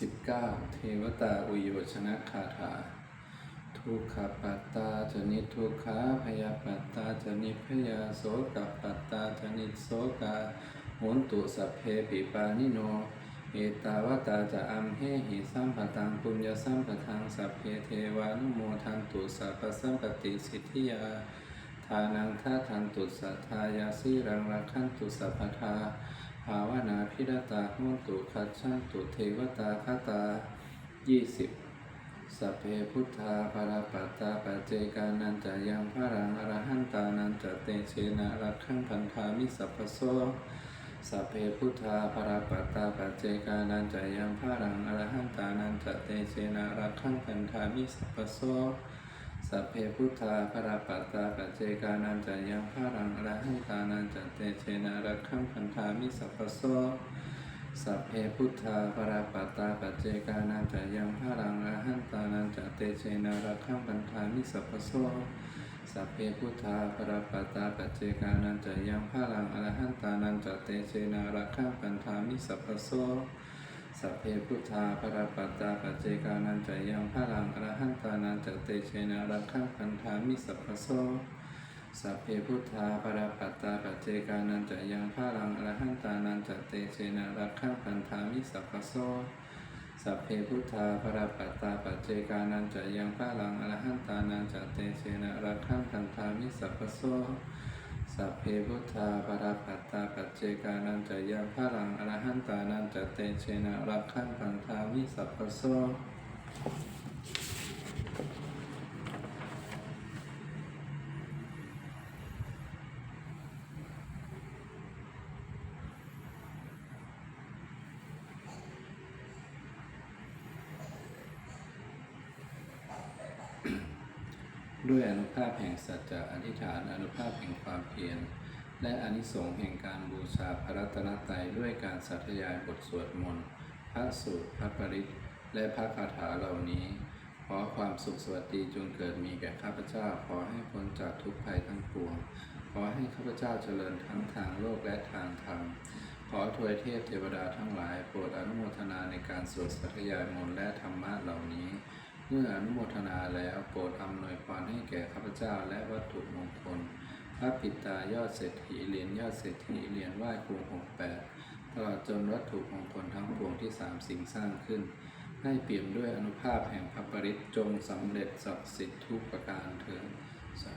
19 เทวตาอุโยชนะคาถา ทุกขปัตตาจนิทุกขาพยาปัตตาจนิพยาโสกปัตตาจนิโสกาโหนตุสัพเพปิปานิโนเอตาวตาจะอัมเหหิสัมปตังปุญญสัมปทังสัพเพเทวานุโมทันตุสัพพสัมปติสิทธิยาทานังท่าทันตุสัทธายาสิรังรักขันตุสัพพทา ภาวนาพิรตาโหตุคัจฉันตุเทวตาคตายี่สิบสัพเพพุทธาภรปัตตาปัจเจกานันจะยังพระรังอรหันตานันจะเตเชนะรักขังพันธามิสัพพโสสัพเพพุทธาภรปัตตาปัจเจกานันจะยังพระรังอรหันตานันจะเตเชนะรักขังพันธามิสัพพโส สัพเพพุทธาภรปัตตาปัจเจกานันจะยังพระรังอรหันตานันจเตเชนะรักขังพันธามิสัพพโสสัพเพพุทธาภรปัตตาปัจเจกานันจะยังพระรังอรหันตานันจเตเชนะรักขังพันธามิสัพพโสสัพเพพุทธาภรปัตตาปัจเจกานันจะยังพระรังอรหันตานันจะเตเชนะรักขังพันธามิสัพพโส สัพเพพุทธาภรปัตตาปัจเจกานันจะยังพระรังอรหันตานันจะเตเชนะรักขังพันธามิสัพพโสสัพเพพุทธาภรปัตตาปัจเจกานันจะยังพระรังอรหันตานันจะเตเชนะรักขังพันธามิสัพพโสสัพเพพุทธาภรปัตตาปัจเจกานันจะยังพระรังอรหันตานันจะเตเชนะรักขังพันธามิสัพพโส สัพเพพุทธาภรปัตตาปัจเจกานันจะยังพระรังอรหันตานันจเตเชนะรักขังพันธามิสัพพโส ด้วยอนุภาพแห่งสัจจะอธิษฐานอนุภาพแห่งความเพียรและอนิสงส์แห่งการบูชาพระรัตนตรัยด้วยการสัทยายบทสวดมนต์พระสูตรพระปริตและพระคาถาเหล่านี้ ขอความสุขสวัสดีจงเกิดมีแก่ข้าพเจ้า ขอให้พ้นจากทุกภัยทั้งปวง ขอให้ข้าพเจ้าเจริญทั้งทางโลกและทางธรรม ขอทวยเทพเทวดาทั้งหลายโปรดอนุโมทนาในการสวดสัทยายมนต์และธรรมะเหล่านี้ เมื่ออนุโมทนาแล้วโปรดอำนวยพรให้แก่ข้าพเจ้าและวัตถุมงคล พระปิตายอดเศรษฐีเหรียญยอดเศรษฐีเหรียญไหว้ครูหกแปดตลอดจนวัตถุมงคลทั้งปวงที่สามสิ่งสร้างขึ้น ให้เปี่ยมด้วยอนุภาพแห่งพระปริตจงสำเร็จศักดิ์สิทธิ์ทุกประการเถิดสา